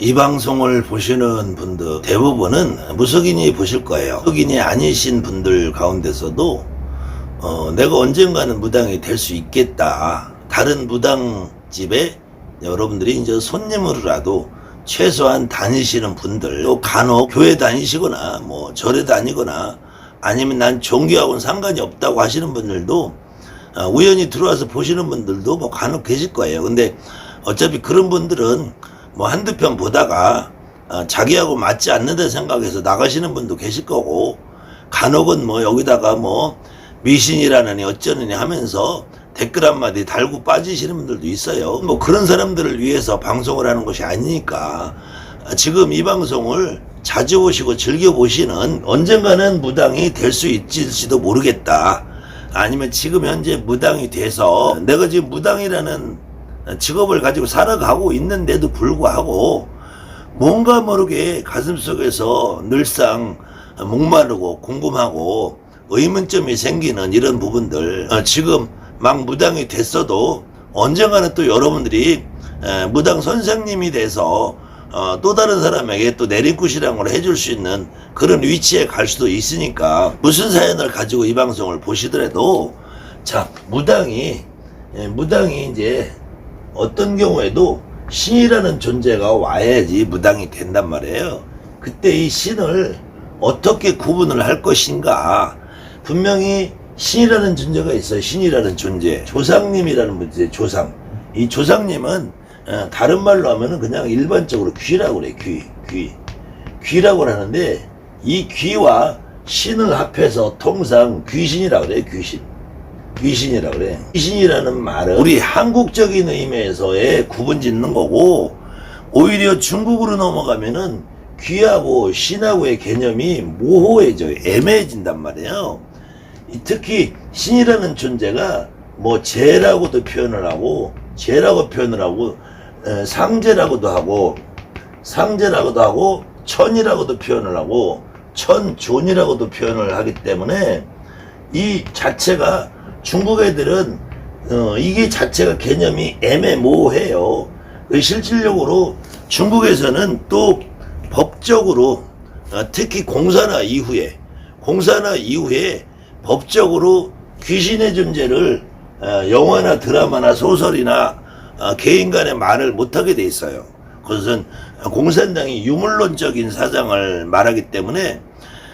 이 방송을 보시는 분들 대부분은 무속인이 보실 거예요. 무속인이 아니신 분들 가운데서도 어, 내가 언젠가는 무당이 될 수 있겠다. 다른 무당집에 여러분들이 이제 손님으로라도 최소한 다니시는 분들, 또 간혹 교회 다니시거나 뭐 절에 다니거나 아니면 난 종교하고는 상관이 없다고 하시는 분들도 어, 우연히 들어와서 보시는 분들도 뭐 간혹 계실 거예요. 근데 어차피 그런 분들은 뭐 한두 편 보다가 어, 자기하고 맞지 않는다 생각해서 나가시는 분도 계실 거고 간혹은 뭐 여기다가 뭐 미신이라느니 어쩌느니 하면서 댓글 한마디 달고 빠지시는 분들도 있어요. 뭐 그런 사람들을 위해서 방송을 하는 것이 아니니까 아, 지금 이 방송을 자주 보시고 즐겨 보시는 언젠가는 무당이 될 수 있을지도 모르겠다. 아니면 지금 현재 무당이 돼서 내가 지금 무당이라는 직업을 가지고 살아가고 있는데도 불구하고 뭔가 모르게 가슴속에서 늘상 목마르고 궁금하고 의문점이 생기는 이런 부분들 어, 지금 막 무당이 됐어도 언젠가는 또 여러분들이 에, 무당 선생님이 돼서 어, 또 다른 사람에게 또 내리굿이라는 걸 해줄 수 있는 그런 위치에 갈 수도 있으니까 무슨 사연을 가지고 이 방송을 보시더라도 자 무당이 예, 무당이 이제 어떤 경우에도 신이라는 존재가 와야지 무당이 된단 말이에요. 그때 이 신을 어떻게 구분을 할 것인가. 분명히 신이라는 존재가 있어요. 신이라는 존재. 조상님이라는 문제, 조상. 이 조상님은 어, 다른 말로 하면은 그냥 일반적으로 귀라고 그래, 귀. 귀. 귀라고 하는데 이 귀와 신을 합해서 통상 귀신이라고 그래, 귀신. 귀신이라 그래. 귀신이라는 말은 우리 한국적인 의미에서의 구분 짓는 거고 오히려 중국으로 넘어가면은 귀하고 신하고의 개념이 모호해져요. 애매해진단 말이에요. 이 특히 신이라는 존재가 뭐 죄라고도 표현을 하고 죄라고 표현을 하고 에, 상제라고도 하고 상제라고도 하고 천이라고도 표현을 하고 천존이라고도 표현을 하기 때문에 이 자체가 중국 애들은 어, 이게 자체가 개념이 애매모호해요. 그 실질적으로 중국에서는 또 법적으로 어, 특히 공산화 이후에 공산화 이후에 법적으로 귀신의 존재를 어, 영화나 드라마나 소설이나 어, 개인 간의 말을 못하게 돼 있어요. 그것은 공산당이 유물론적인 사상을 말하기 때문에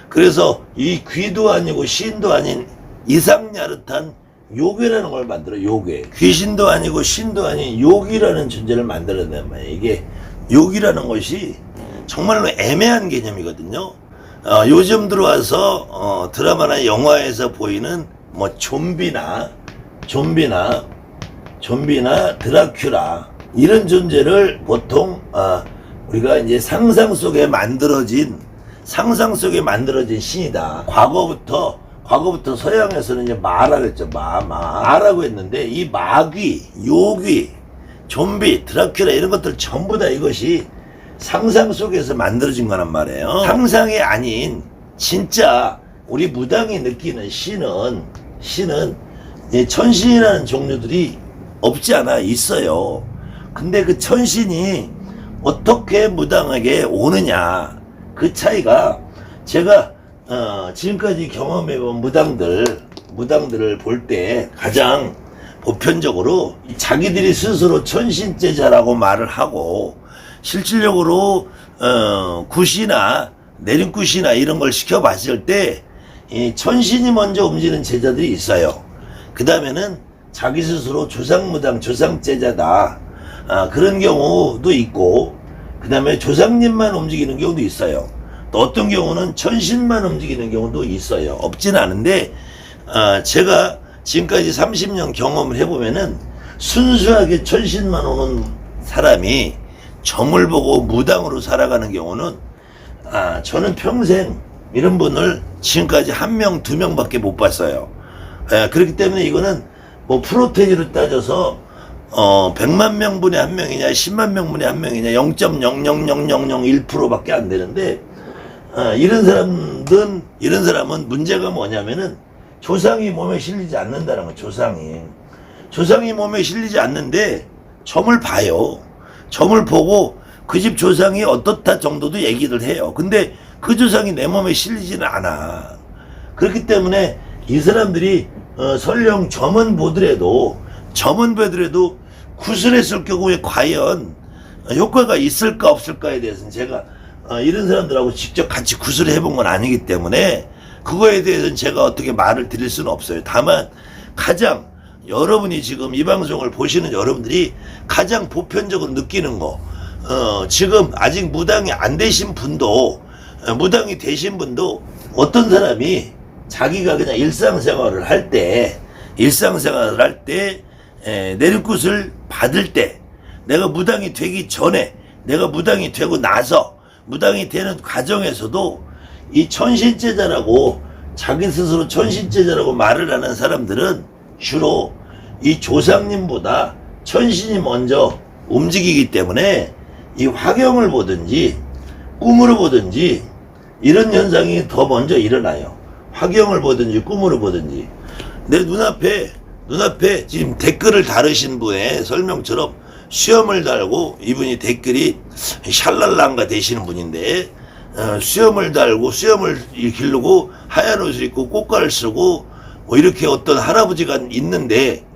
그래서 이 귀도 아니고 신도 아닌 이상야릇한 요괴라는 걸 만들어 요괴. 귀신도 아니고 신도 아닌 요기라는 존재를 만들어낸 말이에요. 이게 요기라는 것이 정말로 애매한 개념이거든요. 어, 요즘 들어와서 어, 드라마나 영화에서 보이는 뭐 좀비나 좀비나 좀비나 드라큘라 이런 존재를 보통 어, 우리가 이제 상상 속에 만들어진 상상 속에 만들어진 신이다. 과거부터 과거부터 서양에서는 이제 마라고 했죠. 마, 마. 마라고 했는데 이 마귀, 요귀, 좀비, 드라큘라 이런 것들 전부 다 이것이 상상 속에서 만들어진 거란 말이에요. 상상이 아닌 진짜 우리 무당이 느끼는 신은 신은 이 천신이라는 종류들이 없지 않아 있어요. 근데 그 천신이 어떻게 무당에게 오느냐 그 차이가 제가 어, 지금까지 경험해본 무당들 무당들을 볼 때 가장 보편적으로 자기들이 스스로 천신제자라고 말을 하고 실질적으로 어, 굿이나 내림굿이나 이런 걸 시켜봤을 때 이 천신이 먼저 움직이는 제자들이 있어요. 그 다음에는 자기 스스로 조상무당, 조상제자다. 아, 그런 경우도 있고, 그 다음에 조상님만 움직이는 경우도 있어요. 또 어떤 경우는 천신만 움직이는 경우도 있어요. 없진 않은데, 아, 제가 지금까지 30년 경험을 해보면은 순수하게 천신만 오는 사람이 점을 보고 무당으로 살아가는 경우는 아, 저는 평생 이런 분을 지금까지 한 명, 두 명밖에 못 봤어요. 예, 그렇기 때문에 이거는 뭐 프로테이지로 따져서 어, 100만 명분의 한 명이냐, 10만 명분의 한 명이냐, 0.00001%밖에 안 되는데, 어, 이런 사람들은, 이런 사람은 문제가 뭐냐면은, 조상이 몸에 실리지 않는다는 거, 조상이. 조상이 몸에 실리지 않는데, 점을 봐요. 점을 보고, 그 집 조상이 어떻다 정도도 얘기를 해요. 근데 그 조상이 내 몸에 실리지는 않아. 그렇기 때문에 이 사람들이 어, 설령 점은 보더라도 점은 보더라도 구슬했을 경우에 과연 효과가 있을까 없을까에 대해서는 제가 어, 이런 사람들하고 직접 같이 구슬을 해본 건 아니기 때문에 그거에 대해서는 제가 어떻게 말을 드릴 수는 없어요. 다만 가장 여러분이 지금 이 방송을 보시는 여러분들이 가장 보편적으로 느끼는 거, 어, 지금 아직 무당이 안 되신 분도, 어, 무당이 되신 분도 어떤 사람이 자기가 그냥 일상생활을 할 때, 일상생활을 할 때, 에, 내리굿을 받을 때, 내가 무당이 되기 전에, 내가 무당이 되고 나서, 무당이 되는 과정에서도 이 천신제자라고 자기 스스로 천신제자라고 말을 하는 사람들은 주로 이 조상님보다 천신이 먼저 움직이기 때문에 이 화경을 보든지 꿈으로 보든지 이런 현상이 더 먼저 일어나요. 화경을 보든지 꿈으로 보든지 내 눈앞에 눈앞에 지금 댓글을 다루신 분의 설명처럼 수염을 달고 이분이 댓글이 샬랄랑가 되시는 분인데 어, 수염을 달고 수염을 기르고 하얀 옷을 입고 꽃가를 쓰고 뭐 이렇게 어떤 할아버지가 있는데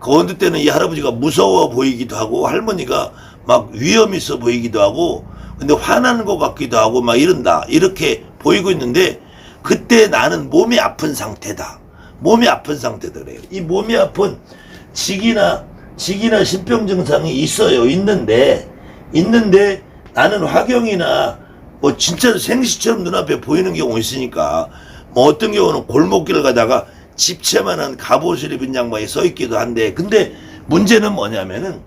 그 어느 때는 이 할아버지가 무서워 보이기도 하고 할머니가 막 위험 있어 보이기도 하고 근데 화나는 것 같기도 하고 막 이런다 이렇게 보이고 있는데 그때 나는 몸이 아픈 상태다. 몸이 아픈 상태다 그래요. 이 몸이 아픈 직이나 직이나 신병 증상이 있어요. 있는데 있는데 나는 화경이나 뭐 진짜 생시처럼 눈앞에 보이는 경우 있으니까 뭐 어떤 경우는 골목길을 가다가 집채만한 갑옷을 입은 양반이 서 있기도 한데 근데 문제는 뭐냐면은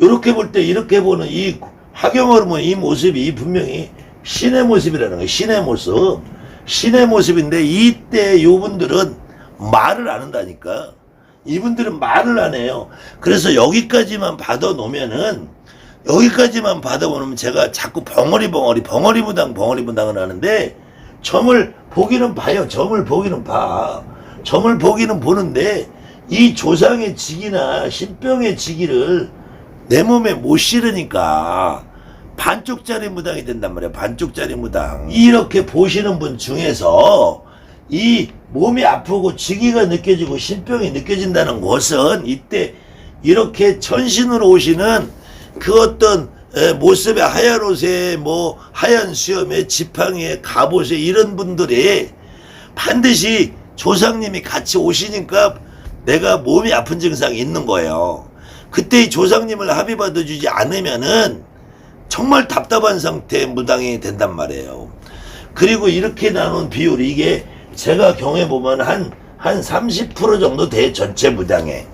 이렇게 볼 때 이렇게 보는 이 화경으로 보는 이 모습이 분명히 신의 모습이라는 거예요. 신의 모습. 신의 모습인데 이때 요분들은 말을 안 한다니까 이분들은 말을 안 해요. 그래서 여기까지만 받아 놓으면은 여기까지만 받아보면 제가 자꾸 벙어리 벙어리 벙어리 무당 벙어리 무당을 하는데 점을 보기는 봐요. 점을 보기는 봐. 점을 보기는 보는데 이 조상의 직이나 신병의 직위를 내 몸에 못 실으니까 반쪽짜리 무당이 된단 말이야 반쪽짜리 무당. 이렇게 보시는 분 중에서 이 몸이 아프고 직위가 느껴지고 신병이 느껴진다는 것은 이때 이렇게 천신으로 오시는 그 어떤 에, 모습에 하얀 옷에 뭐 하얀 수염에 지팡이에 갑옷에 이런 분들이 반드시 조상님이 같이 오시니까 내가 몸이 아픈 증상이 있는 거예요. 그때 이 조상님을 합의 받아주지 않으면은 정말 답답한 상태의 무당이 된단 말이에요. 그리고 이렇게 나눈 비율이 이게 제가 경험해보면 한, 한 30% 정도 돼, 전체 무당에.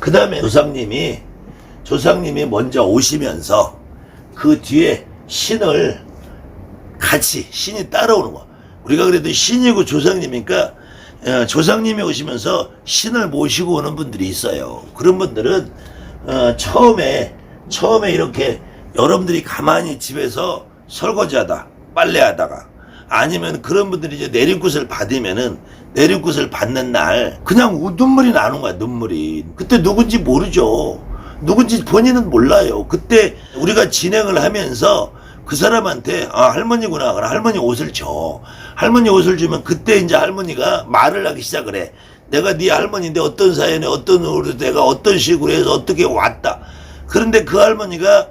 그 다음에 조상님이 조상님이 먼저 오시면서 그 뒤에 신을 같이 신이 따라오는 거야. 우리가 그래도 신이고 조상님이니까 어, 조상님이 오시면서 신을 모시고 오는 분들이 있어요. 그런 분들은 어, 처음에 처음에 이렇게 여러분들이 가만히 집에서 설거지하다 빨래하다가 아니면 그런 분들이 이제 내림굿을 받으면은 내림굿을 받는 날 그냥 우- 눈물이 나는 거야 눈물이. 그때 누군지 모르죠. 누군지 본인은 몰라요. 그때 우리가 진행을 하면서 그 사람한테 아 할머니구나. 그럼 할머니 옷을 줘. 할머니 옷을 주면 그때 이제 할머니가 말을 하기 시작을 해 내가 네 할머니인데 어떤 사연에 어떤 으로 내가 어떤 식으로 해서 어떻게 왔다. 그런데 그 할머니가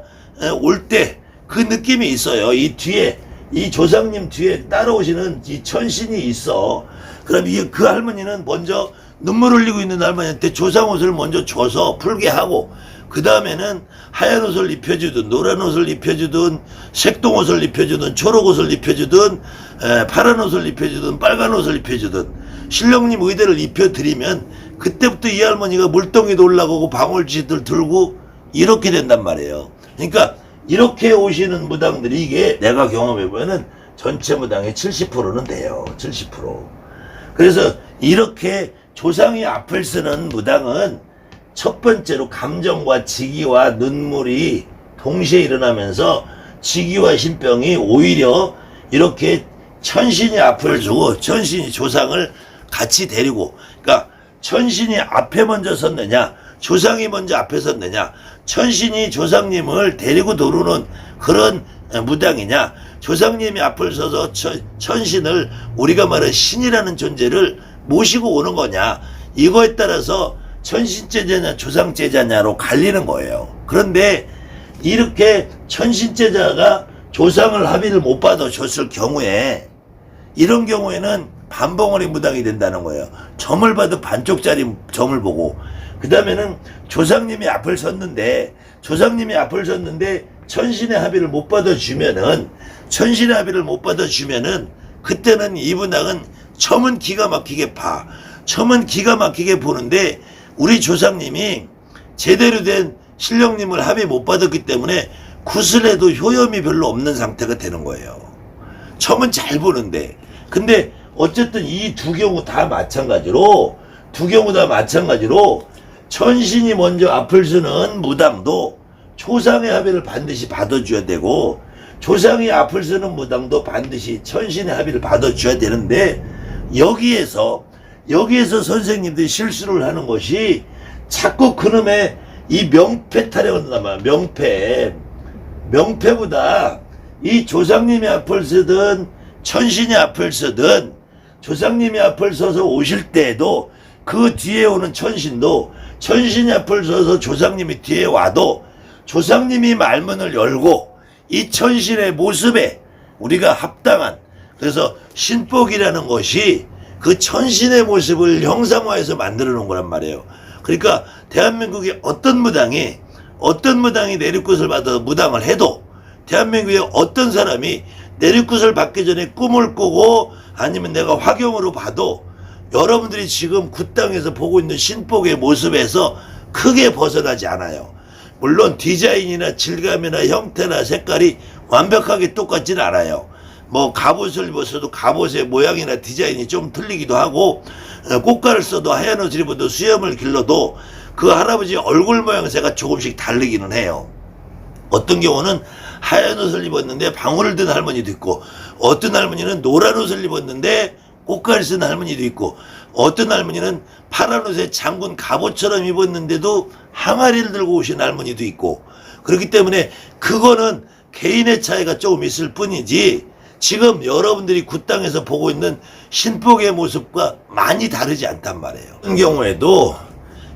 올 때 그 느낌이 있어요. 이 뒤에 이 조상님 뒤에 따라오시는 이 천신이 있어 그럼 이 그 할머니는 먼저 눈물 흘리고 있는 할머니한테 조상 옷을 먼저 줘서 풀게 하고 그 다음에는 하얀 옷을 입혀주든 노란 옷을 입혀주든 색동 옷을 입혀주든 초록 옷을 입혀주든 에, 파란 옷을 입혀주든 빨간 옷을 입혀주든 신령님 의대를 입혀드리면 그때부터 이 할머니가 물동이도 올라가고 방울짓을 들고 이렇게 된단 말이에요. 그러니까 이렇게 오시는 무당들이 이게 내가 경험해보면은 전체 무당의 70%는 돼요. 70%. 그래서 이렇게 조상이 앞을 쓰는 무당은 첫 번째로 감정과 직위와 눈물이 동시에 일어나면서 직위와 신병이 오히려 이렇게 천신이 앞을 주고 천신이 조상을 같이 데리고 그러니까 천신이 앞에 먼저 섰느냐 조상이 먼저 앞에 섰느냐 천신이 조상님을 데리고 도루는 그런 어, 무당이냐? 조상님이 앞을 서서 천, 천신을 우리가 말하는 신이라는 존재를 모시고 오는 거냐? 이거에 따라서 천신제자냐 조상제자냐로 갈리는 거예요. 그런데 이렇게 천신제자가 조상을 합의를 못 받아줬을 경우에 이런 경우에는 반봉어리 무당이 된다는 거예요. 점을 봐도 반쪽짜리 점을 보고 그 다음에는 조상님이 앞을 섰는데 조상님이 앞을 섰는데 천신의 합의를 못 받아주면은 천신의 합의를 못 받아주면은 그때는 이 분당은 점은 기가 막히게 봐. 점은 기가 막히게 보는데 우리 조상님이 제대로 된 신령님을 합의 못 받았기 때문에 구슬해도 효염이 별로 없는 상태가 되는 거예요. 점은 잘 보는데 근데 어쨌든 이 두 경우 다 마찬가지로 두 경우 다 마찬가지로 천신이 먼저 앞을 서는 무당도 조상의 합의를 반드시 받아줘야 되고 조상이 앞을 서는 무당도 반드시 천신의 합의를 받아줘야 되는데 여기에서 여기에서 선생님들이 실수를 하는 것이 자꾸 그놈의 이 명패 타령을 남아 명패 명패보다 이 조상님이 앞을 서든 천신이 앞을 서든 조상님이 앞을 서서 오실 때에도 그 뒤에 오는 천신도 천신이 앞을 서서 조상님이 뒤에 와도 조상님이 말문을 열고 이 천신의 모습에 우리가 합당한 그래서 신복이라는 것이 그 천신의 모습을 형상화해서 만들어 놓은 거란 말이에요. 그러니까 대한민국의 어떤 무당이 어떤 무당이 내리꽃을 받아 무당을 해도 대한민국의 어떤 사람이 내리꽃을 받기 전에 꿈을 꾸고 아니면 내가 화경으로 봐도 여러분들이 지금 그 땅에서 보고 있는 신복의 모습에서 크게 벗어나지 않아요. 물론 디자인이나 질감이나 형태나 색깔이 완벽하게 똑같지는 않아요. 뭐 갑옷을 입었어도 갑옷의 모양이나 디자인이 좀 틀리기도 하고 어, 꽃가를 써도 하얀 옷을 입어도 수염을 길러도 그 할아버지 얼굴 모양새가 조금씩 다르기는 해요. 어떤 경우는 하얀 옷을 입었는데 방울을 든 할머니도 있고 어떤 할머니는 노란 옷을 입었는데 꽃갈 쓴 할머니도 있고 어떤 할머니는 파란 옷에 장군 갑옷처럼 입었는데도 항아리를 들고 오신 할머니도 있고 그렇기 때문에 그거는 개인의 차이가 조금 있을 뿐이지 지금 여러분들이 그 땅에서 보고 있는 신복의 모습과 많이 다르지 않단 말이에요. 그런 경우에도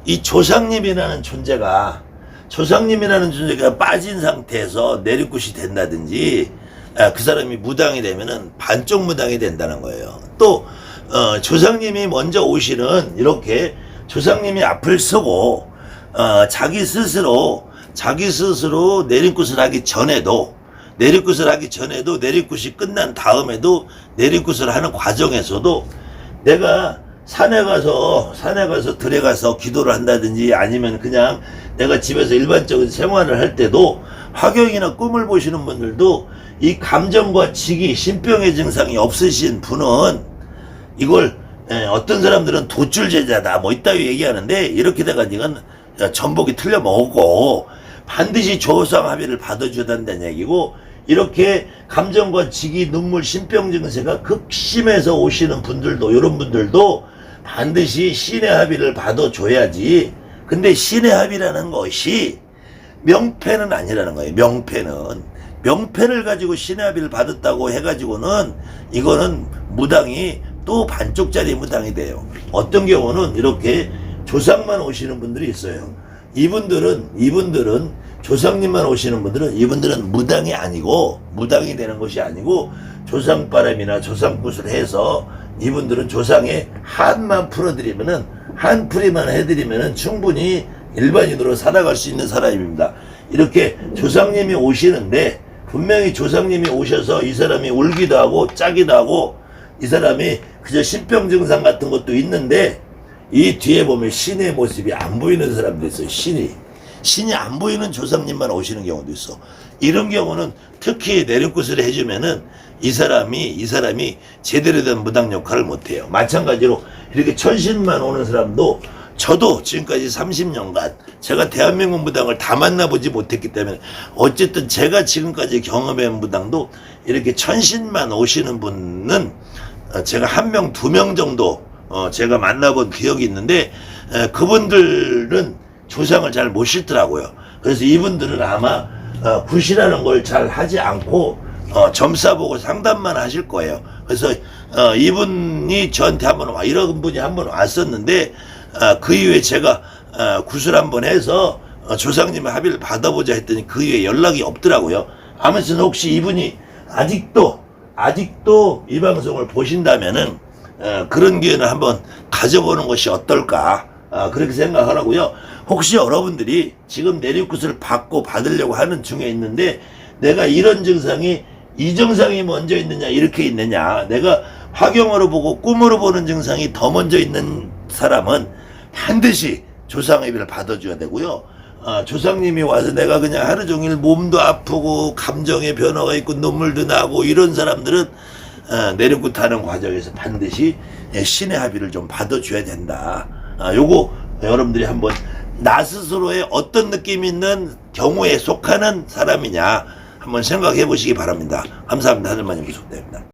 이 조상님이라는 존재가 조상님이라는 존재가 빠진 상태에서 내리굿이 된다든지 아, 그 사람이 무당이 되면은 반쪽 무당이 된다는 거예요. 또 어, 조상님이 먼저 오시는 이렇게 조상님이 앞을 서고 어, 자기 스스로 자기 스스로 내리굿을 하기 전에도 내리굿을 하기 전에도 내리굿이 끝난 다음에도 내리굿을 하는 과정에서도 내가 산에 가서 산에 가서 들에 가서 기도를 한다든지 아니면 그냥 내가 집에서 일반적인 생활을 할 때도 화경이나 꿈을 보시는 분들도 이 감정과 직이 신병의 증상이 없으신 분은 이걸 예, 어떤 사람들은 도줄 제자다 뭐 이따위 얘기하는데 이렇게 돼가지고는 전복이 틀려 먹고 반드시 조상 합의를 받아줘야 된다는 얘기고 이렇게 감정과 직이 눈물 신병 증세가 극심해서 오시는 분들도 이런 분들도 반드시 신의 합의를 받아줘야지. 근데 신의 합의라는 것이 명패는 아니라는 거예요 명패는 명패를 가지고 신의 합의를 받았다고 해가지고는 이거는 무당이 또 반쪽짜리 무당이 돼요 어떤 경우는 이렇게 조상만 오시는 분들이 있어요 이분들은 이분들은 조상님만 오시는 분들은 이분들은 무당이 아니고 무당이 되는 것이 아니고 조상바람이나 조상굿을 해서 이분들은 조상의 한만 풀어드리면은 한 풀이만 해드리면은 충분히 일반인으로 살아갈 수 있는 사람입니다. 이렇게 조상님이 오시는데 분명히 조상님이 오셔서 이 사람이 울기도 하고 짜기도 하고 이 사람이 그저 신병 증상 같은 것도 있는데 이 뒤에 보면 신의 모습이 안 보이는 사람도 있어요. 신이. 신이 안 보이는 조상님만 오시는 경우도 있어. 이런 경우는 특히 내림굿을 해주면은 이 사람이, 이 사람이 제대로 된 무당 역할을 못해요. 마찬가지로 이렇게 천신만 오는 사람도 저도 지금까지 30년간 제가 대한민국 무당을 다 만나보지 못했기 때문에 어쨌든 제가 지금까지 경험한 무당도 이렇게 천신만 오시는 분은 어, 제가 한 명, 두 명 정도 어, 제가 만나본 기억이 있는데 에, 그분들은 조상을 잘 못 싣더라고요. 그래서 이분들은 아마 어, 굿이라는 걸 잘 하지 않고 어, 점사 보고 상담만 하실 거예요. 그래서 어, 이분이 저한테 한번 와 이런 분이 한번 왔었는데 어, 그 이후에 제가 어, 굿을 한번 해서 어, 조상님의 합의를 받아보자 했더니 그 이후에 연락이 없더라고요. 아무튼 혹시 이분이 아직도 아직도 이 방송을 보신다면은 어, 그런 기회는 한번 가져보는 것이 어떨까 아, 그렇게 생각하라고요. 혹시 여러분들이 지금 내리굿을 받고 받으려고 하는 중에 있는데 내가 이런 증상이 이 증상이 먼저 있느냐 이렇게 있느냐 내가 화경으로 보고 꿈으로 보는 증상이 더 먼저 있는 사람은 반드시 조상의비를 받아줘야 되고요. 아, 조상님이 와서 내가 그냥 하루 종일 몸도 아프고 감정의 변화가 있고 눈물도 나고 이런 사람들은 어, 내리굿 하는 과정에서 반드시 예, 신의 합의를 좀 받아줘야 된다. 아, 요거 여러분들이 한번 나 스스로의 어떤 느낌 있는 경우에 속하는 사람이냐 한번 생각해 보시기 바랍니다. 감사합니다. 하늘마님 부속됩니다.